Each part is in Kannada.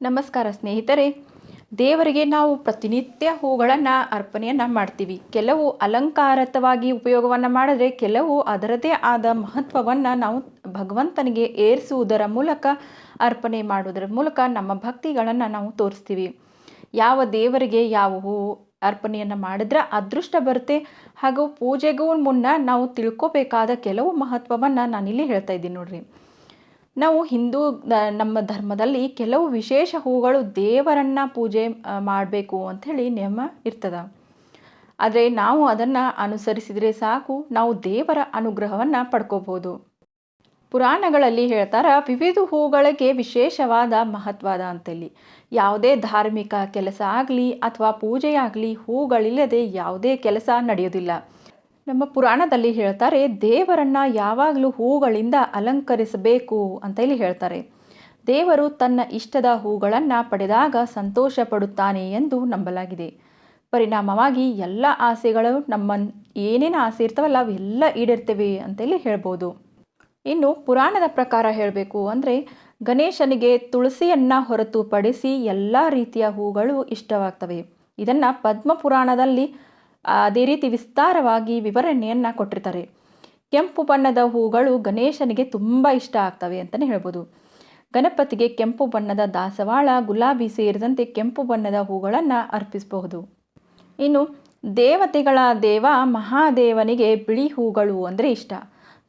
ನಮಸ್ಕಾರ ಸ್ನೇಹಿತರೆ. ದೇವರಿಗೆ ನಾವು ಪ್ರತಿನಿತ್ಯ ಹೂಗಳನ್ನು ಅರ್ಪಣೆಯನ್ನು ಮಾಡ್ತೀವಿ. ಕೆಲವು ಅಲಂಕಾರತವಾಗಿ ಉಪಯೋಗವನ್ನು ಮಾಡಿದ್ರೆ ಕೆಲವು ಅದರದೇ ಆದ ಮಹತ್ವವನ್ನು ನಾವು ಭಗವಂತನಿಗೆ ಏರಿಸುವುದರ ಮೂಲಕ ಅರ್ಪಣೆ ಮಾಡುವುದರ ಮೂಲಕ ನಮ್ಮ ಭಕ್ತಿಗಳನ್ನು ನಾವು ತೋರಿಸ್ತೀವಿ. ಯಾವ ದೇವರಿಗೆ ಯಾವ ಹೂ ಅರ್ಪಣೆಯನ್ನು ಮಾಡಿದ್ರೆ ಅದೃಷ್ಟ ಬರುತ್ತೆ. ಹಾಗೂ ಪೂಜೆಗೂ ಮುನ್ನ ನಾವು ತಿಳ್ಕೋಬೇಕಾದ ಕೆಲವು ಮಹತ್ವವನ್ನು ನಾನಿಲ್ಲಿ ಹೇಳ್ತಾ ಇದ್ದೀನಿ ನೋಡ್ರಿ. ನಾವು ಹಿಂದೂ ನಮ್ಮ ಧರ್ಮದಲ್ಲಿ ಕೆಲವು ವಿಶೇಷ ಹೂಗಳು ದೇವರನ್ನ ಪೂಜೆ ಮಾಡಬೇಕು ಅಂಥೇಳಿ ನಿಯಮ ಇರ್ತದ. ಆದರೆ ನಾವು ಅದನ್ನು ಅನುಸರಿಸಿದರೆ ಸಾಕು, ನಾವು ದೇವರ ಅನುಗ್ರಹವನ್ನು ಪಡ್ಕೋಬೋದು ಪುರಾಣಗಳಲ್ಲಿ ಹೇಳ್ತಾರ, ವಿವಿಧ ಹೂಗಳಿಗೆ ವಿಶೇಷವಾದ ಮಹತ್ವದ ಅಂತೇಳಿ. ಯಾವುದೇ ಧಾರ್ಮಿಕ ಕೆಲಸ ಆಗಲಿ ಅಥವಾ ಪೂಜೆಯಾಗಲಿ ಹೂಗಳಿಲ್ಲದೆ ಯಾವುದೇ ಕೆಲಸ ನಡೆಯೋದಿಲ್ಲ. ನಮ್ಮ ಪುರಾಣದಲ್ಲಿ ಹೇಳ್ತಾರೆ, ದೇವರನ್ನ ಯಾವಾಗಲೂ ಹೂಗಳಿಂದ ಅಲಂಕರಿಸಬೇಕು ಅಂತ ಇಲ್ಲಿ ಹೇಳ್ತಾರೆ. ದೇವರು ತನ್ನ ಇಷ್ಟದ ಹೂಗಳನ್ನು ಪಡೆದಾಗ ಸಂತೋಷ ಪಡುತ್ತಾನೆ ಎಂದು ನಂಬಲಾಗಿದೆ. ಪರಿಣಾಮವಾಗಿ ಎಲ್ಲ ಆಸೆಗಳು ನಮ್ಮ ಏನೇನು ಆಸೆ ಇರ್ತವಲ್ಲ, ಅವೆಲ್ಲ ಈಡೇರ್ತವೆ ಅಂತೇಳಿ ಹೇಳ್ಬೋದು. ಇನ್ನು ಪುರಾಣದ ಪ್ರಕಾರ ಹೇಳಬೇಕು ಅಂದರೆ, ಗಣೇಶನಿಗೆ ತುಳಸಿಯನ್ನು ಹೊರತುಪಡಿಸಿ ಎಲ್ಲ ರೀತಿಯ ಹೂಗಳು ಇಷ್ಟವಾಗ್ತವೆ. ಇದನ್ನು ಪದ್ಮ ಪುರಾಣದಲ್ಲಿ ಅದೇ ರೀತಿ ವಿಸ್ತಾರವಾಗಿ ವಿವರಣೆಯನ್ನು ಕೊಟ್ಟಿರ್ತಾರೆ. ಕೆಂಪು ಬಣ್ಣದ ಹೂಗಳು ಗಣೇಶನಿಗೆ ತುಂಬ ಇಷ್ಟ ಆಗ್ತವೆ ಅಂತಲೇ ಹೇಳ್ಬೋದು. ಗಣಪತಿಗೆ ಕೆಂಪು ಬಣ್ಣದ ದಾಸವಾಳ, ಗುಲಾಬಿ ಸೇರಿದಂತೆ ಕೆಂಪು ಬಣ್ಣದ ಹೂಗಳನ್ನು ಅರ್ಪಿಸಬಹುದು. ಇನ್ನು ದೇವತೆಗಳ ದೇವ ಮಹಾದೇವನಿಗೆ ಬಿಳಿ ಹೂಗಳು ಅಂದರೆ ಇಷ್ಟ.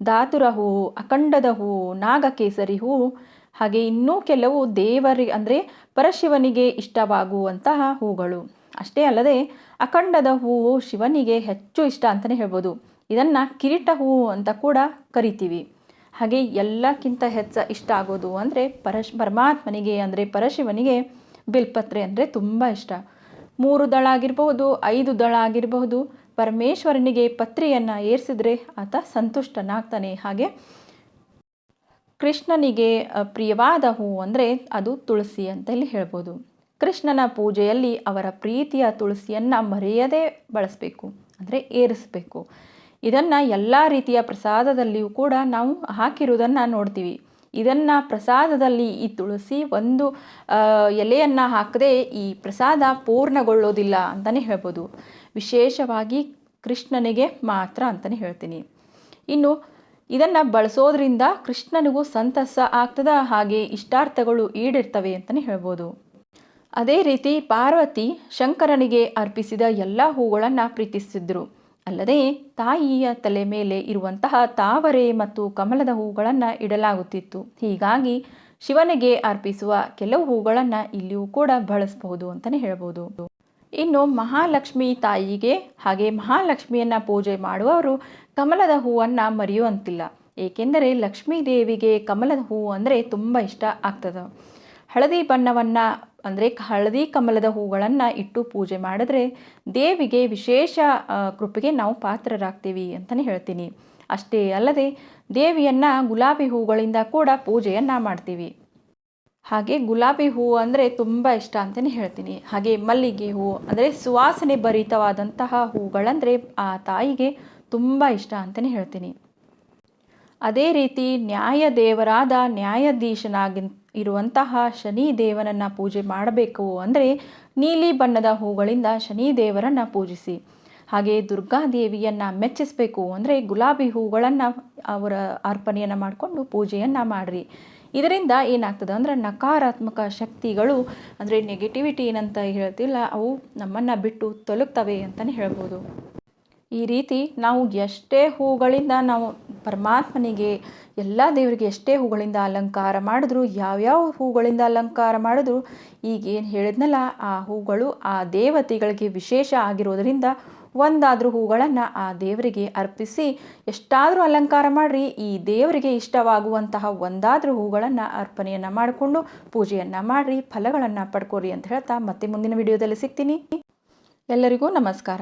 ಧಾತುರ ಹೂವು ಅಖಂಡದ ಹೂವು ನಾಗಕೇಸರಿ ಹೂವು ಹಾಗೆ ಇನ್ನೂ ಕೆಲವು ದೇವರಿ ಅಂದರೆ ಪರಶಿವನಿಗೆ ಇಷ್ಟವಾಗುವಂತಹ ಹೂಗಳು. ಅಷ್ಟೇ ಅಲ್ಲದೆ ಅಖಂಡದ ಹೂವು ಶಿವನಿಗೆ ಹೆಚ್ಚು ಇಷ್ಟ ಅಂತಲೇ ಹೇಳ್ಬೋದು. ಇದನ್ನು ಕಿರೀಟ ಹೂವು ಅಂತ ಕೂಡ ಕರಿತೀವಿ. ಹಾಗೆ ಎಲ್ಲಕ್ಕಿಂತ ಹೆಚ್ಚ ಇಷ್ಟ ಆಗೋದು ಅಂದರೆ ಪರಶ್ ಪರಮಾತ್ಮನಿಗೆ ಅಂದರೆ ಪರಶಿವನಿಗೆ ಬಿಲ್ಪತ್ರೆ ಅಂದರೆ ತುಂಬ ಇಷ್ಟ. ಮೂರು ದಳ ಆಗಿರಬಹುದು, ಐದು ದಳ ಆಗಿರಬಹುದು, ಪರಮೇಶ್ವರನಿಗೆ ಪತ್ರೆಯನ್ನು ಏರಿಸಿದ್ರೆ ಆತ ಸಂತುಷ್ಟನಾಗ್ತಾನೆ. ಹಾಗೆ ಕೃಷ್ಣನಿಗೆ ಪ್ರಿಯವಾದ ಹೂವು ಅಂದರೆ ಅದು ತುಳಸಿ ಅಂತ ಇಲ್ಲಿ ಹೇಳ್ಬೋದು. ಕೃಷ್ಣನ ಪೂಜೆಯಲ್ಲಿ ಅವರ ಪ್ರೀತಿಯ ತುಳಸಿಯನ್ನು ಮರೆಯದೇ ಬಳಸಬೇಕು, ಅಂದರೆ ಏರಿಸಬೇಕು. ಇದನ್ನು ಎಲ್ಲ ರೀತಿಯ ಪ್ರಸಾದದಲ್ಲಿಯೂ ಕೂಡ ನಾವು ಹಾಕಿರುವುದನ್ನು ನೋಡ್ತೀವಿ. ಇದನ್ನು ಪ್ರಸಾದದಲ್ಲಿ ಈ ತುಳಸಿ ಒಂದು ಎಲೆಯನ್ನು ಹಾಕದೆ ಈ ಪ್ರಸಾದ ಪೂರ್ಣಗೊಳ್ಳೋದಿಲ್ಲ ಅಂತಲೇ ಹೇಳ್ಬೋದು. ವಿಶೇಷವಾಗಿ ಕೃಷ್ಣನಿಗೆ ಮಾತ್ರ ಅಂತಲೇ ಹೇಳ್ತೀನಿ. ಇನ್ನು ಇದನ್ನು ಬಳಸೋದ್ರಿಂದ ಕೃಷ್ಣನಿಗೂ ಸಂತಸ ಆಗ್ತದ ಹಾಗೆ ಇಷ್ಟಾರ್ಥಗಳು ಈಡಿರ್ತವೆ ಅಂತಲೇ ಹೇಳ್ಬೋದು. ಅದೇ ರೀತಿ ಪಾರ್ವತಿ ಶಂಕರನಿಗೆ ಅರ್ಪಿಸಿದ ಎಲ್ಲ ಹೂಗಳನ್ನು ಪ್ರೀತಿಸಿದ್ರು. ಅಲ್ಲದೆ ತಾಯಿಯ ತಲೆ ಮೇಲೆ ಇರುವಂತಹ ತಾವರೆ ಮತ್ತು ಕಮಲದ ಹೂಗಳನ್ನು ಇಡಲಾಗುತ್ತಿತ್ತು. ಹೀಗಾಗಿ ಶಿವನಿಗೆ ಅರ್ಪಿಸುವ ಕೆಲವು ಹೂಗಳನ್ನು ಇಲ್ಲಿಯೂ ಕೂಡ ಬಳಸಬಹುದು ಅಂತಲೇ ಹೇಳ್ಬೋದು. ಇನ್ನು ಮಹಾಲಕ್ಷ್ಮಿ ತಾಯಿಗೆ ಹಾಗೆ ಮಹಾಲಕ್ಷ್ಮಿಯನ್ನು ಪೂಜೆ ಮಾಡುವವರು ಕಮಲದ ಹೂವನ್ನು ಮರೆಯುವಂತಿಲ್ಲ. ಏಕೆಂದರೆ ಲಕ್ಷ್ಮೀ ದೇವಿಗೆ ಕಮಲದ ಹೂವು ಅಂದರೆ ತುಂಬ ಇಷ್ಟ ಆಗ್ತದೆ. ಹಳದಿ ಬಣ್ಣವನ್ನು, ಅಂದರೆ ಹಳದಿ ಕಮಲದ ಹೂಗಳನ್ನು ಇಟ್ಟು ಪೂಜೆ ಮಾಡಿದ್ರೆ ದೇವಿಗೆ ವಿಶೇಷ ಕೃಪೆಗೆ ನಾವು ಪಾತ್ರರಾಗ್ತೀವಿ ಅಂತಲೇ ಹೇಳ್ತೀನಿ. ಅಷ್ಟೇ ಅಲ್ಲದೆ ದೇವಿಯನ್ನು ಗುಲಾಬಿ ಹೂಗಳಿಂದ ಕೂಡ ಪೂಜೆಯನ್ನು ಮಾಡ್ತೀವಿ. ಹಾಗೆ ಗುಲಾಬಿ ಹೂವು ಅಂದರೆ ತುಂಬ ಇಷ್ಟ ಅಂತಲೇ ಹೇಳ್ತೀನಿ. ಹಾಗೆ ಮಲ್ಲಿಗೆ ಹೂವು ಅಂದರೆ ಸುವಾಸನೆ ಭರಿತವಾದಂತಹ ಹೂಗಳಂದರೆ ಆ ತಾಯಿಗೆ ತುಂಬ ಇಷ್ಟ ಅಂತಲೇ ಹೇಳ್ತೀನಿ. ಅದೇ ರೀತಿ ನ್ಯಾಯ ದೇವರಾದ ನ್ಯಾಯಾಧೀಶನಾಗಿ ಇರುವಂತಹ ಶನಿ ದೇವನನ್ನು ಪೂಜೆ ಮಾಡಬೇಕು ಅಂದರೆ ನೀಲಿ ಬಣ್ಣದ ಹೂಗಳಿಂದ ಶನಿ ದೇವರನ್ನು ಪೂಜಿಸಿ. ಹಾಗೆ ದುರ್ಗಾದೇವಿಯನ್ನು ಮೆಚ್ಚಿಸಬೇಕು ಅಂದರೆ ಗುಲಾಬಿ ಹೂಗಳನ್ನು ಅವರ ಅರ್ಪಣೆಯನ್ನು ಮಾಡಿಕೊಂಡು ಪೂಜೆಯನ್ನು ಮಾಡಿರಿ. ಇದರಿಂದ ಏನಾಗ್ತದೆ ಅಂದರೆ ನಕಾರಾತ್ಮಕ ಶಕ್ತಿಗಳು ಅಂದರೆ ನೆಗೆಟಿವಿಟಿ ಏನಂತ ಹೇಳ್ತಿಲ್ಲ, ಅವು ನಮ್ಮನ್ನು ಬಿಟ್ಟು ತೊಲಗ್ತವೆ ಅಂತಲೇ ಹೇಳ್ಬೋದು. ಈ ರೀತಿ ನಾವು ಎಷ್ಟೇ ಹೂಗಳಿಂದ ನಾವು ಪರಮಾತ್ಮನಿಗೆ, ಎಲ್ಲ ದೇವರಿಗೆ ಎಷ್ಟೇ ಹೂಗಳಿಂದ ಅಲಂಕಾರ ಮಾಡಿದ್ರು, ಯಾವ್ಯಾವ ಹೂಗಳಿಂದ ಅಲಂಕಾರ ಮಾಡಿದ್ರು ಈಗೇನು ಹೇಳಿದ್ನಲ್ಲ, ಆ ಹೂಗಳು ಆ ದೇವತೆಗಳಿಗೆ ವಿಶೇಷ ಆಗಿರೋದರಿಂದ ಒಂದಾದರೂ ಹೂಗಳನ್ನು ಆ ದೇವರಿಗೆ ಅರ್ಪಿಸಿ, ಎಷ್ಟಾದರೂ ಅಲಂಕಾರ ಮಾಡಿರಿ, ಈ ದೇವರಿಗೆ ಇಷ್ಟವಾಗುವಂತಹ ಒಂದಾದರೂ ಹೂಗಳನ್ನು ಅರ್ಪಣೆಯನ್ನು ಮಾಡಿಕೊಂಡು, ಪೂಜೆಯನ್ನು ಮಾಡಿರಿ, ಫಲಗಳನ್ನು ಪಡ್ಕೋರಿ ಅಂತ ಹೇಳ್ತಾ ಮತ್ತೆ ಮುಂದಿನ ವಿಡಿಯೋದಲ್ಲಿ ಸಿಗ್ತೀನಿ. ಎಲ್ಲರಿಗೂ ನಮಸ್ಕಾರ.